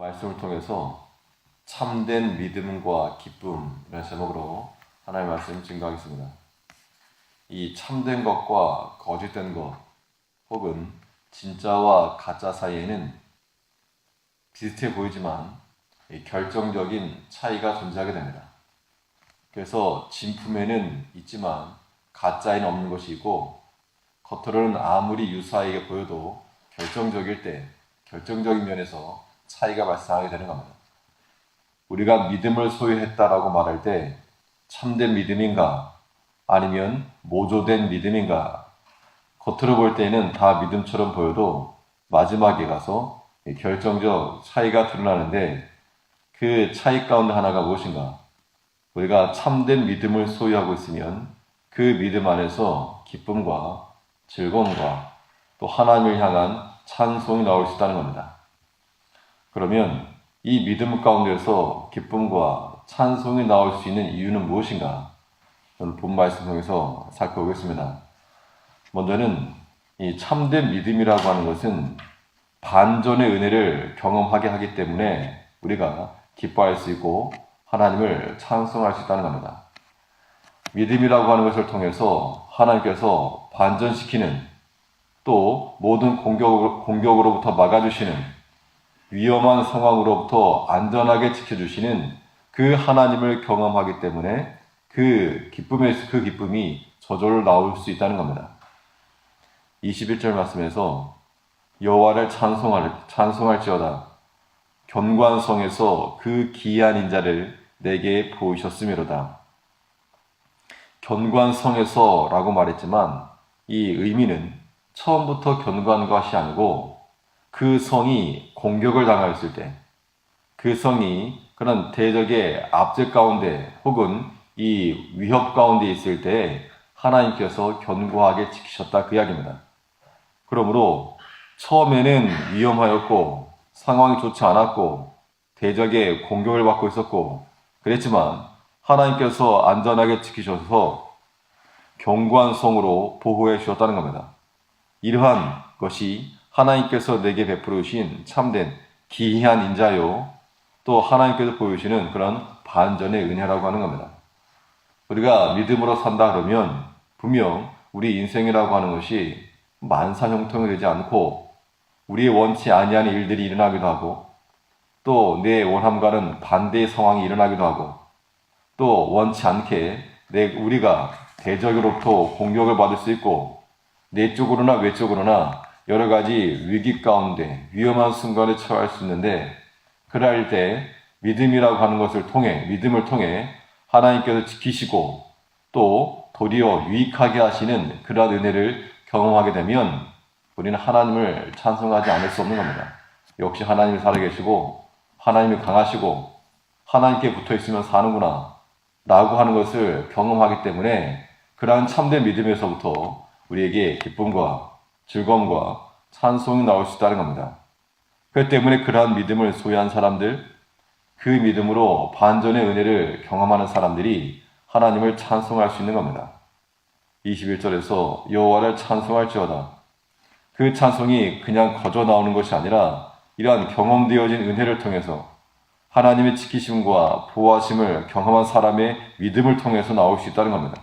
말씀을 통해서 참된 믿음과 기쁨이라는 제목으로 하나님의 말씀 증거하겠습니다. 이 참된 것과 거짓된 것 혹은 진짜와 가짜 사이에는 비슷해 보이지만 이 결정적인 차이가 존재하게 됩니다. 그래서 진품에는 있지만 가짜에는 없는 것이 있고 겉으로는 아무리 유사하게 보여도 결정적일 때 결정적인 면에서 차이가 발생하게 되는 겁니다. 우리가 믿음을 소유했다라고 말할 때 참된 믿음인가 아니면 모조된 믿음인가 겉으로 볼 때는 다 믿음처럼 보여도 마지막에 가서 결정적 차이가 드러나는데 그 차이 가운데 하나가 무엇인가? 우리가 참된 믿음을 소유하고 있으면 그 믿음 안에서 기쁨과 즐거움과 또 하나님을 향한 찬송이 나올 수 있다는 겁니다. 그러면 이 믿음 가운데서 기쁨과 찬송이 나올 수 있는 이유는 무엇인가? 오늘 본 말씀 통해서 살펴보겠습니다. 먼저는 이 참된 믿음이라고 하는 것은 반전의 은혜를 경험하게 하기 때문에 우리가 기뻐할 수 있고 하나님을 찬송할 수 있다는 겁니다. 믿음이라고 하는 것을 통해서 하나님께서 반전시키는 또 모든 공격, 공격으로부터 막아주시는 위험한 상황으로부터 안전하게 지켜주시는 그 하나님을 경험하기 때문에 그 기쁨의 그 기쁨이 저절로 나올 수 있다는 겁니다. 21절 말씀에서 여호와를 찬송할 찬송할지어다 견관성에서 그 기이한 인자를 내게 보이셨음이로다. 견관성에서라고 말했지만 이 의미는 처음부터 견고한 것이 아니고 그 성이 공격을 당하였을 때, 그 성이 그런 대적의 압제 가운데 혹은 이 위협 가운데 있을 때 하나님께서 견고하게 지키셨다 그 이야기입니다. 그러므로 처음에는 위험하였고 상황이 좋지 않았고 대적의 공격을 받고 있었고 그랬지만 하나님께서 안전하게 지키셔서 견고한 성으로 보호해 주셨다는 겁니다. 이러한 것이 하나님께서 내게 베풀어 주신 참된 기이한 인자요 또 하나님께서 보여주시는 그런 반전의 은혜라고 하는 겁니다. 우리가 믿음으로 산다 그러면 분명 우리 인생이라고 하는 것이 만사형통이 되지 않고 우리의 원치 아니한 일들이 일어나기도 하고 또 내 원함과는 반대의 상황이 일어나기도 하고 또 원치 않게 내 우리가 대적으로부터 공격을 받을 수 있고 내 쪽으로나 외쪽으로나 여러 가지 위기 가운데 위험한 순간에 처할 수 있는데 그럴 때 믿음이라고 하는 것을 통해 믿음을 통해 하나님께서 지키시고 또 도리어 유익하게 하시는 그러한 은혜를 경험하게 되면 우리는 하나님을 찬송하지 않을 수 없는 겁니다. 역시 하나님이 살아계시고 하나님이 강하시고 하나님께 붙어 있으면 사는구나 라고 하는 것을 경험하기 때문에 그러한 참된 믿음에서부터 우리에게 기쁨과 즐거움과 찬송이 나올 수 있다는 겁니다. 그 때문에 그러한 믿음을 소유한 사람들, 그 믿음으로 반전의 은혜를 경험하는 사람들이 하나님을 찬송할 수 있는 겁니다. 21절에서 여호와를 찬송할지어다. 그 찬송이 그냥 거저 나오는 것이 아니라 이러한 경험되어진 은혜를 통해서 하나님의 지키심과 보호하심을 경험한 사람의 믿음을 통해서 나올 수 있다는 겁니다.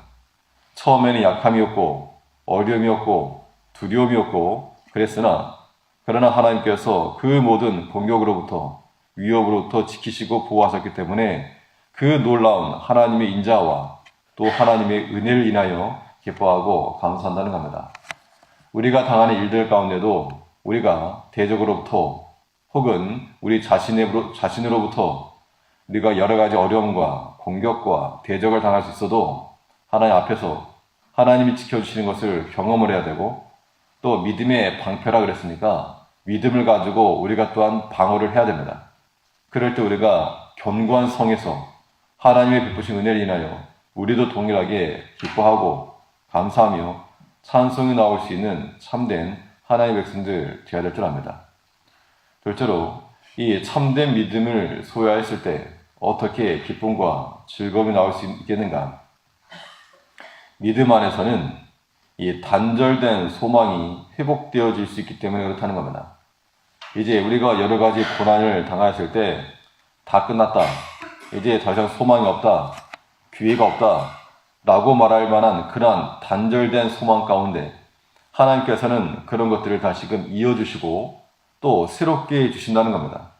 처음에는 약함이었고 어려움이었고 두려움이었고 그랬으나 그러나 하나님께서 그 모든 공격으로부터 위협으로부터 지키시고 보호하셨기 때문에 그 놀라운 하나님의 인자와 또 하나님의 은혜를 인하여 기뻐하고 감사한다는 겁니다. 우리가 당하는 일들 가운데도 우리가 대적으로부터 혹은 우리 자신의, 자신으로부터 우리가 여러 가지 어려움과 공격과 대적을 당할 수 있어도 하나님 앞에서 하나님이 지켜주시는 것을 경험을 해야 되고 또 믿음의 방패라 그랬으니까 믿음을 가지고 우리가 또한 방어를 해야 됩니다. 그럴 때 우리가 견고한 성에서 하나님의 베푸신 은혜를 인하여 우리도 동일하게 기뻐하고 감사하며 찬송이 나올 수 있는 참된 하나님의 백성들 되어야 될 줄 압니다. 둘째로 이 참된 믿음을 소유했을 때 어떻게 기쁨과 즐거움이 나올 수 있겠는가? 믿음 안에서는 이 단절된 소망이 회복되어질 수 있기 때문에 그렇다는 겁니다. 이제 우리가 여러 가지 고난을 당하였을 때 다 끝났다. 이제 더 이상 소망이 없다. 기회가 없다. 라고 말할 만한 그러한 단절된 소망 가운데 하나님께서는 그런 것들을 다시금 이어주시고 또 새롭게 해주신다는 겁니다.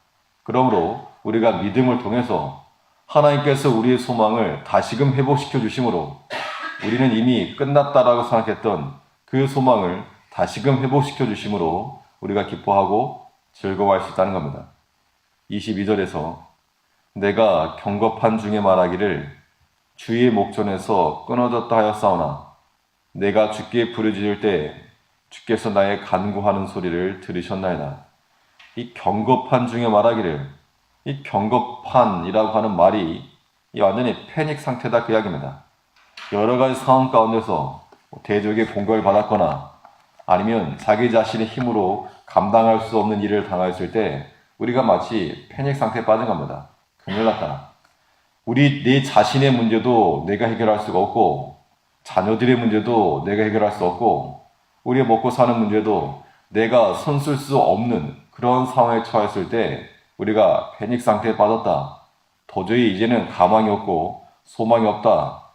그러므로 우리가 믿음을 통해서 하나님께서 우리의 소망을 다시금 회복시켜 주심으로 우리는 이미 끝났다라고 생각했던 그 소망을 다시금 회복시켜 주심으로 우리가 기뻐하고 즐거워할 수 있다는 겁니다. 22절에서 내가 경겁한 중에 말하기를 주의 목전에서 끊어졌다 하였사오나 내가 주께 부르짖을 때 주께서 나의 간구하는 소리를 들으셨나이다. 이 경겁한 중에 말하기를 이 경겁한이라고 하는 말이 이 완전히 패닉 상태다 그 이야기입니다. 여러 가지 상황 가운데서 대적의 공격을 받았거나 아니면 자기 자신의 힘으로 감당할 수 없는 일을 당했을 때 우리가 마치 패닉 상태에 빠진 겁니다. 큰일 났다. 우리 내 자신의 문제도 내가 해결할 수가 없고 자녀들의 문제도 내가 해결할 수 없고 우리가 먹고 사는 문제도 내가 손쓸 수 없는 그런 상황에 처했을 때 우리가 패닉 상태에 빠졌다. 도저히 이제는 가망이 없고 소망이 없다.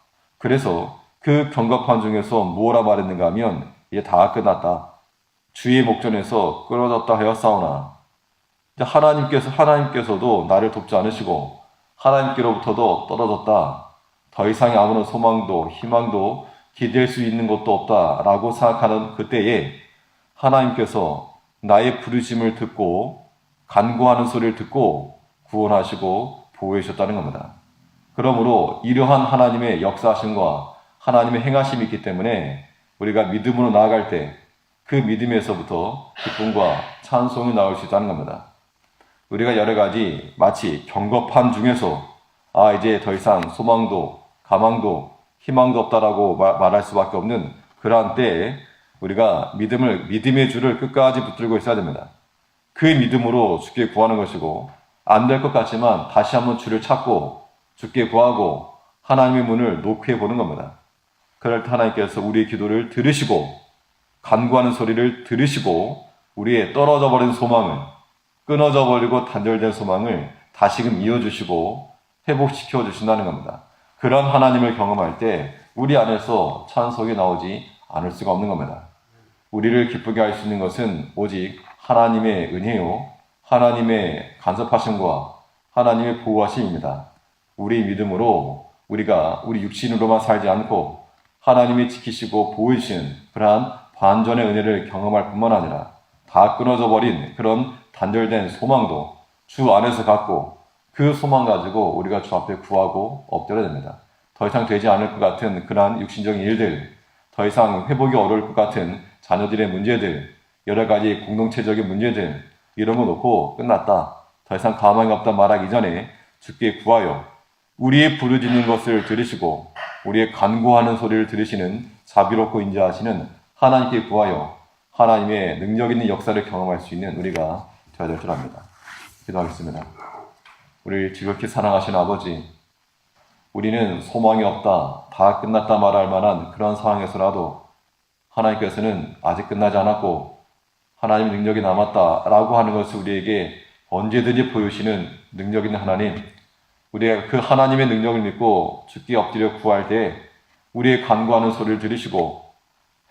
그래서 그 경각판 중에서 무엇라 말했는가 하면 이제 다 끝났다. 주의 목전에서 끊어졌다 하였사오나 하나님께서 하나님께서도 나를 돕지 않으시고 하나님께로부터도 떨어졌다. 더 이상의 아무런 소망도 희망도 기댈 수 있는 것도 없다라고 생각하는 그때에 하나님께서 나의 부르심을 듣고 간구하는 소리를 듣고 구원하시고 보호해 주셨다는 겁니다. 그러므로 이러한 하나님의 역사하심과 하나님의 행하심이 있기 때문에 우리가 믿음으로 나아갈 때 그 믿음에서부터 기쁨과 찬송이 나올 수 있다는 겁니다. 우리가 여러 가지 마치 경겁한 중에서 아 이제 더 이상 소망도 가망도 희망도 없다라고 마- 말할 수밖에 없는 그러한 때에 우리가 믿음을 믿음의 줄을 끝까지 붙들고 있어야 됩니다. 그 믿음으로 주께 구하는 것이고 안 될 것 같지만 다시 한번 주를 찾고 주께 구하고 하나님의 문을 노크해 보는 겁니다. 그럴 때 하나님께서 우리의 기도를 들으시고 간구하는 소리를 들으시고 우리의 떨어져 버린 소망을 끊어져 버리고 단절된 소망을 다시금 이어주시고 회복시켜 주신다는 겁니다. 그런 하나님을 경험할 때 우리 안에서 찬송이 나오지 않을 수가 없는 겁니다. 우리를 기쁘게 할 수 있는 것은 오직 하나님의 은혜요, 하나님의 간섭하심과 하나님의 보호하심입니다. 우리 믿음으로 우리가 우리 육신으로만 살지 않고 하나님이 지키시고 보호해주시는 그러한 반전의 은혜를 경험할 뿐만 아니라 다 끊어져 버린 그런 단절된 소망도 주 안에서 갖고 그 소망 가지고 우리가 주 앞에 구하고 엎드려야 됩니다. 더 이상 되지 않을 것 같은 그러한 육신적인 일들, 더 이상 회복이 어려울 것 같은 자녀들의 문제들, 여러 가지 공동체적인 문제들, 이런 거 놓고 끝났다. 더 이상 가망이 없다 말하기 전에 주께 구하여 우리의 부르짖는 것을 들으시고 우리의 간구하는 소리를 들으시는 자비롭고 인자하시는 하나님께 구하여 하나님의 능력 있는 역사를 경험할 수 있는 우리가 되어야 될 줄 압니다. 기도하겠습니다. 우리를 지극히 사랑하시는 아버지, 우리는 소망이 없다, 다 끝났다 말할 만한 그런 상황에서라도 하나님께서는 아직 끝나지 않았고 하나님 능력이 남았다라고 하는 것을 우리에게 언제든지 보여주시는 능력 있는 하나님, 우리가 그 하나님의 능력을 믿고 죽게 엎드려 구할 때 우리의 간구하는 소리를 들으시고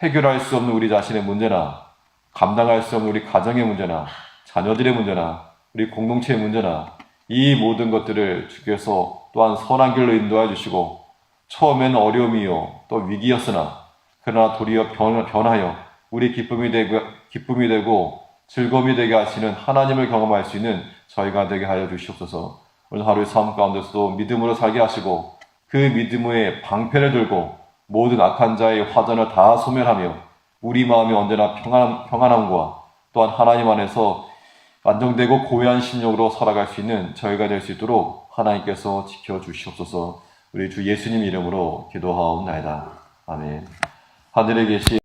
해결할 수 없는 우리 자신의 문제나 감당할 수 없는 우리 가정의 문제나 자녀들의 문제나 우리 공동체의 문제나 이 모든 것들을 주께서 또한 선한 길로 인도해 주시고 처음에는 어려움이요 또 위기였으나 그러나 도리어 변, 변하여 우리 기쁨이 되고 기쁨이 되고 즐거움이 되게 하시는 하나님을 경험할 수 있는 저희가 되게 하여 주시옵소서. 오늘 하루의 삶 가운데서도 믿음으로 살게 하시고 그 믿음의 방패를 들고 모든 악한 자의 화전을 다 소멸하며 우리 마음이 언제나 평안, 평안함과 또한 하나님 안에서 안정되고 고요한 심령으로 살아갈 수 있는 저희가 될 수 있도록 하나님께서 지켜주시옵소서 우리 주 예수님 이름으로 기도하옵나이다. 아멘. 하늘에 계신